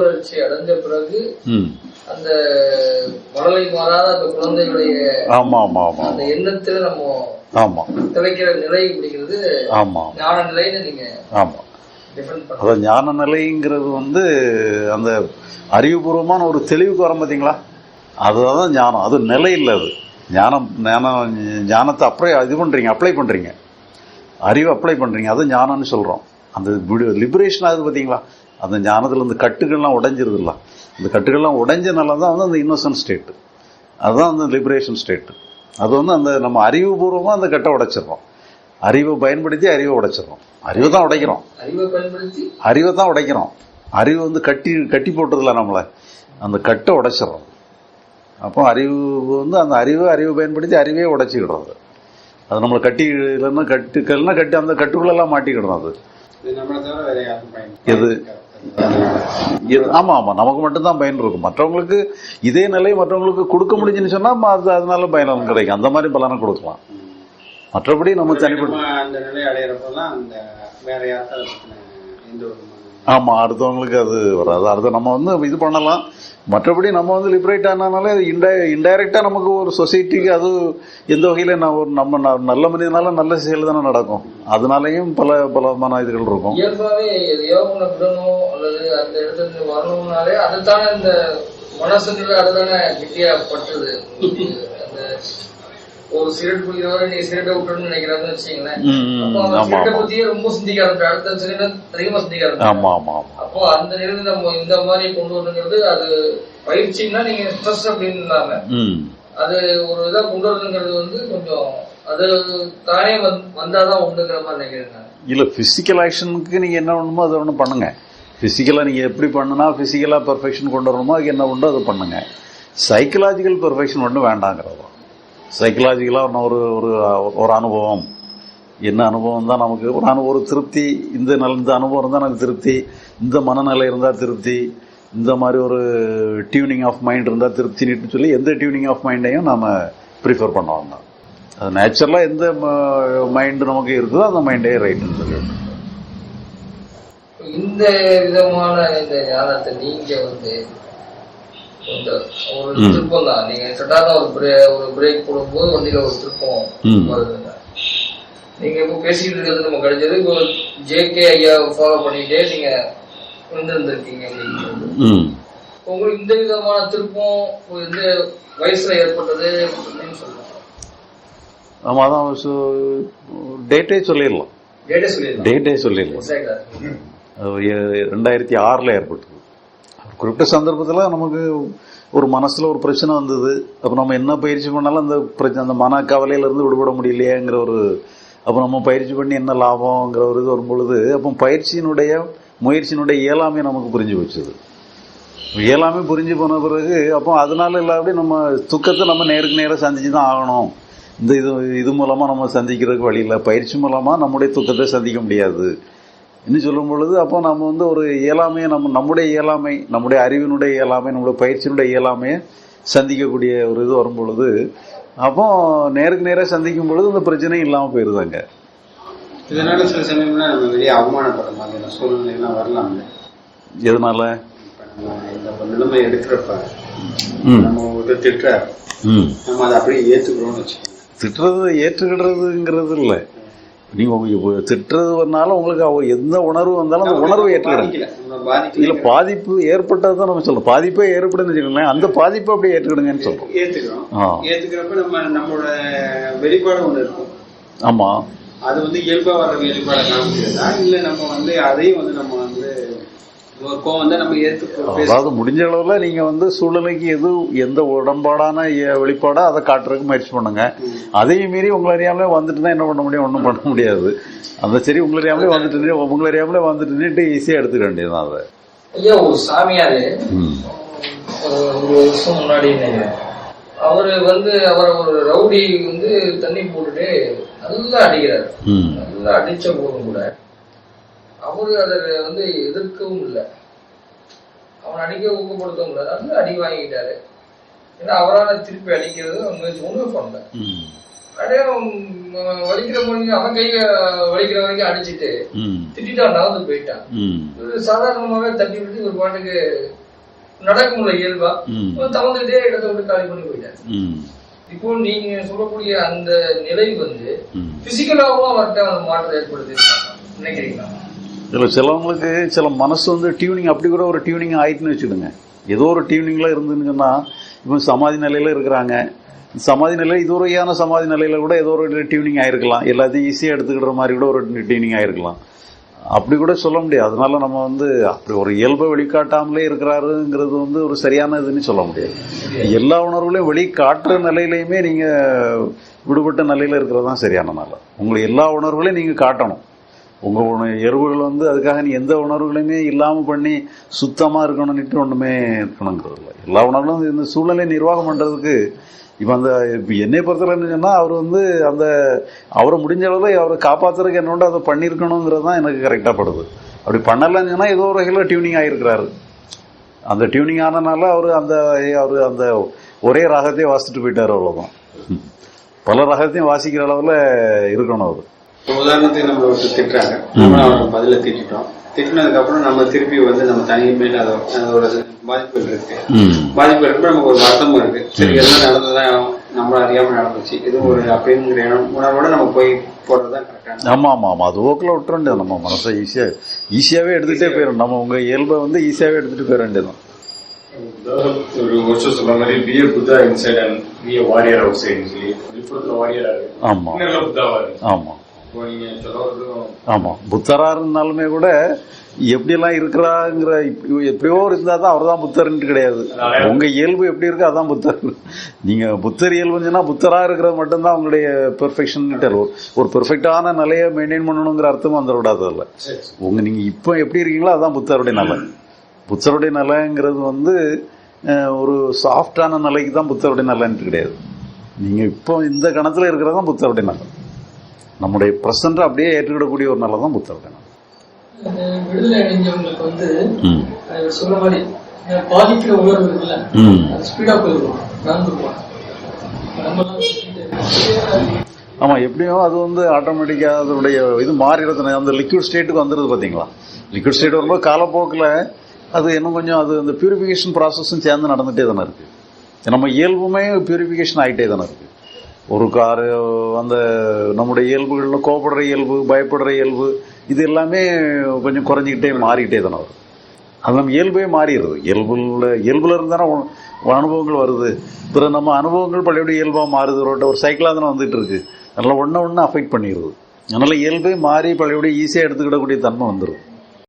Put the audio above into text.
வளர்ச்சி அடைஞ்ச பிறகு அந்த மழலை மாறாத அந்த குழந்தையுடைய ஆமா ஆமா ஆமா. அந்த எண்ணத்துல நம்ம ஆமா. திளைக்கிற நிலை அப்படிங்கிறது ஆமா ஞான நிலைன்னு நீங்க ஆமா. டிஃபரெண்ட் பண்ண அதான் ஞான நிலைங்கிறது வந்து அந்த அறிவுபூர்வமான ஒரு தெளிவுக்கு வரும் பார்த்தீங்களா அதுதான் ஞானம். அது நிலை இல்லை அது. ஞானம் ஞானம் ஞானத்தை அப்ளை இது பண்ணுறீங்க அப்ளை பண்ணுறீங்க அறிவு அப்ளை பண்ணுறீங்க அது ஞானம்னு சொல்கிறோம் அந்த லிபரேஷன் ஆகுது பார்த்தீங்களா அந்த ஞானத்தில் இந்த கட்டுகள்லாம் உடைஞ்சிருதுல்ல. அந்த கட்டுகள்லாம் உடைஞ்சனால தான் வந்து அந்த இன்னோசன்ட் ஸ்டேட்டு அதுதான் அந்த லிபரேஷன் ஸ்டேட்டு அது வந்து அந்த நம்ம அறிவுபூர்வமாக அந்த கட்டை உடைச்சிடுறோம். அறிவை பயன்படுத்தி அறிவை உடைச்சிடுறோம். அறிவை தான் உடைக்கிறோம். அறிவை தான் உடைக்கிறோம். அறிவு வந்து கட்டி கட்டி போட்டுறதில்ல நம்மளை. அந்த கட்டை உடைச்சிடுறோம். அப்போ அறிவு வந்து அந்த அறிவை அறிவை பயன்படுத்தி அறிவே உடைச்சிக்கிடுறது அது நம்மளை கட்டி இல்லைன்னா கட்டுக்கள்னா கட்டி அந்த கட்டுக்குள்ளெல்லாம் மாட்டிக்கிடுறோம் அது எது? இது ஆமாம் ஆமாம் நமக்கு மட்டும்தான் பயன் இருக்கும். மற்றவங்களுக்கு இதே நிலை மற்றவங்களுக்கு கொடுக்க முடிஞ்சுன்னு சொன்னால் அது அதனால பயன் கிடைக்கும். அந்த மாதிரி பலனை கொடுக்கலாம். மற்றபடி நம்ம தனிப்பட்ட அந்த நிலை அடையிறப்பெல்லாம் அந்த வேற பத்தின எந்த ஒரு ஆமாம் அடுத்தவங்களுக்கு அது வராது. அடுத்த நம்ம வந்து இது பண்ணலாம். மற்றபடி நம்ம வந்து லிபரேட் ஆனாலே இண்டை இன்டைரக்டாக நமக்கு ஒரு சொசைட்டிக்கு அது எந்த வகையில் நான் ஒரு நம்ம ந- நல்ல மனிதனால நல்ல செயல் தானே நடக்கும். அதனாலையும் பல பல விதமான இதுகள் இருக்கும். விடணும் அல்லது அந்த இடத்துல வரணும்னாலே அதுதானே இந்த மனசுல அதுதானே பட்டுது அந்த ஒரு சிகரெட் குடிக்கிறவரை நீ சிகரெட்டை விட்டுறணும்னு நினைக்கிறாருன்னு ஆமா சிகரெட்டை பத்தியே ரொம்ப சிந்திக்க ஆரம்பிச்சு அடுத்த சிகரெட் அதிகமா சிந்திக்க ஆரம்பிச்சு ஆமா அப்போ அந்த நிலையில நம்ம இந்த மாதிரி கொண்டு வரணுங்கிறது அது பயிற்சின்னா நீங்க ஸ்ட்ரெஸ் அப்படின்னு இல்லாம அது ஒரு இதா கொண்டு வரணுங்கிறது வந்து கொஞ்சம் அது தானே வந்து வந்தாதான் உண்டுங்கிற மாதிரி நினைக்கிறேன் நான். இல்லை ஃபிசிக்கல் ஆக்ஷனுக்கு நீங்கள் என்ன பண்ணணுமோ அதை ஒன்று பண்ணுங்க. ஃபிசிக்கலாக நீங்கள் எப்படி பண்ணுனா ஃபிசிக்கலாக பெர்ஃபெக்ஷன் கொண்டு வரணுமோ அதுக்கு என்ன உண்டோ அதை பண்ணுங்க. சைக்கலாஜிக்கல் பெர்ஃபெக்ஷன் மட்டும் வேண்டாங்கிறது சைக்கலாஜிக்கலாக ஒரு ஒரு ஒரு அனுபவம். என்ன அனுபவம் தான் நமக்கு ஒரு அனு ஒரு திருப்தி இந்த நல்ல இந்த அனுபவம் இருந்தால் எனக்கு திருப்தி இந்த மனநிலை இருந்தால் திருப்தி இந்த மாதிரி ஒரு டியூனிங் ஆஃப் மைண்ட் இருந்தால் திருப்தின்னு சொல்லி எந்த டியூனிங் ஆஃப் மைண்டையும் நாம் ப்ரிஃபர் பண்ணுவாங்க. அது நேச்சுரலாக எந்த மைண்டு நமக்கு இருக்குதோ அந்த மைண்டே ரைட்டுன்னு சொல்லி இந்த விதமான இந்த ஞானத்தை நீங்கள் வந்து இந்த ஒரு. திருப்பம் தான் நீங்க சட்டான ஒரு பிரே ஒரு பிரேக் போடும்போது வண்டியில ஒரு திருப்பம். வருதுங்க. நீங்க இப்போ பேசிட்டு இருக்கிறது நம்ம கிடைச்சது இப்போ ஜேகே ஐயா ஃபாலோ பண்ணிட்டே நீங்க ம். உங்களுக்கு இந்த விதமான திருப்பம் இந்த வயசுல ஏற்பட்டது அப்படின்னு அதான் டேட்டே சொல்லிடலாம். டேட்டே சொல்லிடலாம். டேட்டே சொல்லிடலாம். ரெண்டாயிரத்தி ஆறில் ஏற்பட்டது. குறிப்பிட்ட சந்தர்ப்பத்தில் நமக்கு ஒரு மனசில் ஒரு பிரச்சனை வந்தது. அப்போ நம்ம என்ன பயிற்சி பண்ணாலும் அந்த பிரச்சனை அந்த மன கவலையிலேருந்து விடுபட முடியலையேங்கிற ஒரு அப்போ நம்ம பயிற்சி பண்ணி என்ன லாபங்கிற ஒரு இது வரும்பொழுது அப்போ பயிற்சியினுடைய முயற்சியினுடைய இயலாமை நமக்கு புரிஞ்சு போச்சுது. இயலாமை புரிஞ்சு போன பிறகு அப்போ அதனால இல்லாட்டி நம்ம துக்கத்தை நம்ம நேருக்கு நேராக சந்திச்சு தான் ஆகணும். இந்த இது இது மூலமாக நம்ம சந்திக்கிறதுக்கு வழி இல்லை. பயிற்சி மூலமாக நம்முடைய துக்கத்தை சந்திக்க முடியாது. இன்னும் சொல்லும் பொழுது அப்போ நம்ம வந்து ஒரு இயலாமையை நம்ம நம்முடைய இயலாமை நம்முடைய அறிவினுடைய இயலாமை நம்முடைய பயிற்சியினுடைய இயலாமையை சந்திக்கக்கூடிய ஒரு இது வரும் பொழுது அப்போ நேருக்கு நேராக சந்திக்கும் பொழுது இந்த பிரச்சனையும் இல்லாமல் போயிருதாங்க. இதனால சில சமயம்ல நம்ம வெளியே அவமானப்படுற மாதிரியான சூழ்நிலைலாம் வரலாம் எதனால? இந்த நிலைமை எடுக்கிறப்ப ம். நம்ம ஒரு திட்டுறாரு. ம். நம்ம அதை அப்படியே ஏத்துக்கிறோம்னு வச்சுக்கோங்க. திட்டுறது ஏற்றுக்கிடுறதுங்கிறது இல்லை. நீங்கள் திட்டுறது வந்தாலும் உங்களுக்கு அவ எந்த உணர்வு வந்தாலும் அந்த உணர்வை ஏற்றுக்கிடுங்க இல்லை பாதிப்பு ஏற்பட்டது தான் நம்ம சொல்றோம். பாதிப்பே ஏற்படுதுன்னு வச்சுக்கோங்களேன். அந்த பாதிப்பை அப்படியே ஏற்றுக்கிடுங்கன்னு சொல்றோம். ஏத்துக்கிறோம். ஆ. ஏத்துக்கிறப்ப நம்ம நம்மளோட வெளிப்பாடு ஒண்ணு இருக்கும். ஆமாம் அது வந்து இயல்பா வர வெளிப்பாடை காமிக்கிறதா? இல்ல நம்ம வந்து அதையும் வந்து நம்ம வந்து அதாவது முடிஞ்ச அளவுல நீங்க வந்து சூழ்நிலைக்கு எது எந்த உடன்பாடான வெளிப்பாடோ அதை காட்டுறதுக்கு முயற்சி பண்ணுங்க. அதையும் மீறி உங்களை அறியாமலே வந்துட்டுனா என்ன பண்ண முடியும்? ஒன்றும் பண்ண முடியாது. அந்த சரி உங்களை அறியாமலே வந்துட்டு உங்களை அறியாமலே வந்துட்டுன்னுட்டு ஈஸியாக எடுத்துக்க வேண்டியதுதான் அதை. ஐயா ஒரு சாமியாரு. ஒரு வருஷம் முன்னாடி அவரு வந்து அவரை ஒரு ரவுடி வந்து தண்ணி போட்டுட்டு நல்லா அடிக்கிறாரு. நல்லா அடிச்ச போதும் கூட. அவரு அதை வந்து எதிர்க்கவும் இல்லை. அவன் அடிக்க ஊக்கப்படுத்தவும் இல்லை. நல்லா அடி வாங்கிட்டாரு. ஏன்னா அவரால் திருப்பி அடிக்கிறது முயற்சி ஒன்றும் பண்ணல அப்படியே வலிக்கிற மொழி அவன் கைய வலிக்கிற வரைக்கும் அடிச்சிட்டு திட்டான் நடந்து போயிட்டான். இவரு சாதாரணமாவே தட்டி விட்டு ஒரு பாட்டுக்கு நடக்க முடியல இயல்பா தவந்துட்டே இடத்த விட்டு காலி பண்ணி போயிட்டான். இப்போ நீங்க சொல்லக்கூடிய அந்த நிலை வந்து பிசிக்கலாவும் அவர்கிட்ட அந்த மாற்றம் ஏற்படுது நினைக்கிறீங்களா? இதில் சிலவங்களுக்கு சில மனசு வந்து டியூனிங் அப்படி கூட ஒரு டியூனிங் ஆயிட்டுன்னு வச்சுடுங்க ஏதோ ஒரு டியூனிங்கில் இருந்துங்கன்னா இப்போ சமாதி நிலையில் இருக்கிறாங்க. சமாதி நிலை இது சமாதி நிலையில் கூட ஏதோ ஒரு டியூனிங் ஆகிருக்கலாம் எல்லாத்தையும் ஈஸியாக எடுத்துக்கிற மாதிரி கூட ஒரு டியூனிங் ஆகிருக்கலாம் அப்படி கூட சொல்ல முடியாது. அதனால நம்ம வந்து அப்படி ஒரு இயல்பை வெளிக்காட்டாமலே இருக்கிறாருங்கிறது வந்து ஒரு சரியான இதுன்னு சொல்ல முடியாது. எல்லா உணர்வுகளையும் வெளிக்காட்டுற நிலையிலையுமே நீங்கள் விடுபட்ட நிலையில் இருக்கிறது தான் சரியான நாள் உங்களை எல்லா உணர்வுகளையும் நீங்கள் காட்டணும். உங்கள் உணவு எருவுகள் வந்து அதுக்காக நீ எந்த உணர்வுகளையுமே இல்லாம பண்ணி சுத்தமா இருக்கணும்னுட்டு ஒண்ணுமே இருக்கணுங்கிறது இல்லை எல்லா உணர்வுகளும் இந்த சூழ்நிலை நிர்வாகம் பண்றதுக்கு இப்போ அந்த இப்போ என்னை பொறுத்தவரை என்ன அவர் வந்து அந்த அவரை முடிஞ்ச அளவில் அவரை காப்பாத்துறதுக்கு என்னோட அதை பண்ணியிருக்கணுங்கிறது தான் எனக்கு கரெக்டாக படுது. அப்படி பண்ணலன்னு சொன்னால் ஏதோ ஒரு வகையில் டியூனிங் ஆயிருக்கிறாரு. அந்த டியூனிங் ஆனனால அவர் அந்த அவர் அந்த ஒரே ராகத்தையே வாசிச்சுட்டு போயிட்டார் அவ்வளோதான் பல ராகத்தையும் வாசிக்கிற அளவில் இருக்கணும் அவர். உதாரணத்துக்கு நம்ம ஒருத்தர் திட்டுறாங்க. நம்ம அவரை பதில திட்டிட்டோம். திட்டினதுக்கு அப்புறம் நம்ம திருப்பி வந்து நம்ம தனிமையில அது அதோட பாதிப்புகள் இருக்கு. பாதிப்பு இருக்கு நமக்கு ஒரு வருத்தமும் இருக்கு. சரி எல்லாம் நடந்ததுதான் நம்மள அறியாம நடந்துச்சு? இது ஒரு அப்படிங்கிற எண்ணம் உணர்வோட நம்ம போய் போறதுதான் கரெக்டான ஆமா ஆமா ஆமா. அது ஓக்கில் விட்டுற வேண்டியது நம்ம மனசை ஈஸியா ஈஸியாவே எடுத்துட்டே போயிடும் நம்ம உங்க இயல்பை வந்து ஈஸியாவே எடுத்துட்டு போயிட வேண்டியதுதான் ஒரு வருஷம் சொல்ற மாதிரி be a Buddha inside and be a warrior outside சொல்லி வாரியரா இருக்கு. ஆமா. இன்னும் புத்தாவா இருக்கு. ஆமா. இப்போ நீங்க சொல்றதும் ஆமா புத்தரா இருந்தாலுமே கூட எப்படியெல்லாம் இருக்கிறாங்கிற இப்ப- எப்படியோ இருந்தா தான் அவர் தான் புத்தர்ன்ட்டு கிடையாது. உங்க இயல்பு எப்படி இருக்கோ அதான் புத்தர். நீங்க புத்தர் இயல்புன்னு சொன்னா புத்தரா இருக்கிறது மட்டும்தான் உங்களுடைய பெர்ஃபெக்ஷன் ஒரு பெர்ஃபெக்டான நிலையை மெயின்டைன் பண்ணணுங்கிற அர்த்தம் வந்துடக்கூடாது அதில் உங்க நீங்க இப்போ எப்படி இருக்கீங்களோ அதான் புத்தருடைய நிலை. புத்தருடைய நிலைங்கிறது வந்து ஒரு சாஃப்டான நிலைக்கு தான் புத்தருடைய நிலைன்ட்டு கிடையாது. நீங்க இப்போ இந்த கணத்துல இருக்கிறது தான் புத்தருடைய நிலை. நம்முடைய பிரசன்ட் அப்படியே ஏற்றுக்கிடக்கூடிய ஒரு நிலை தான் புத்தருடைய நிலை விடுதலை அடைஞ்சவங்களுக்கு வந்து ம். இவர் சொன்ன மாதிரி அஹ் பாதிக்கிற உணர்வு இருக்குல்ல ம். அது வந்து ஆட்டோமேட்டிக்கா அதனுடைய இது மாறிடுறது அந்த லிக்விட் ஸ்டேட்டுக்கு வந்துருது பாத்தீங்களா? லிக்விட் ஸ்டேட் வரும்போது காலப்போக்கில் அது இன்னும் கொஞ்சம் அது அந்த பியூரிஃபிகேஷன் ப்ராசஸும் சேர்ந்து நடந்துட்டே தானே இருக்கு. நம்ம இயல்புமே பியூரிஃபிகேஷன் ஆகிட்டே தானே இருக்கு. ஒரு காரு அந்த நம்முடைய இயல்புகளில் கோபப்படுற இயல்பு பயப்படுற இயல்பு இது எல்லாமே கொஞ்சம் குறைஞ்சிக்கிட்டே மாறிக்கிட்டே தானே வரும். அது நம்ம இயல்பே மாறிடுது. இயல்புல இயல்புல இருந்தானே அனுபவங்கள் வருது. பிறகு நம்ம அனுபவங்கள் பழையபடி இயல்பாக மாறுது. ஒரு ஒரு சைக்கிளாக தானே வந்துட்டு இருக்கு. அதனால் ஒன்று ஒன்று அஃபெக்ட் பண்ணிடுது. அதனால் இயல்பே மாறி பழையபடி ஈஸியாக எடுத்துக்கிடக்கூடிய தன்மை வந்துடும்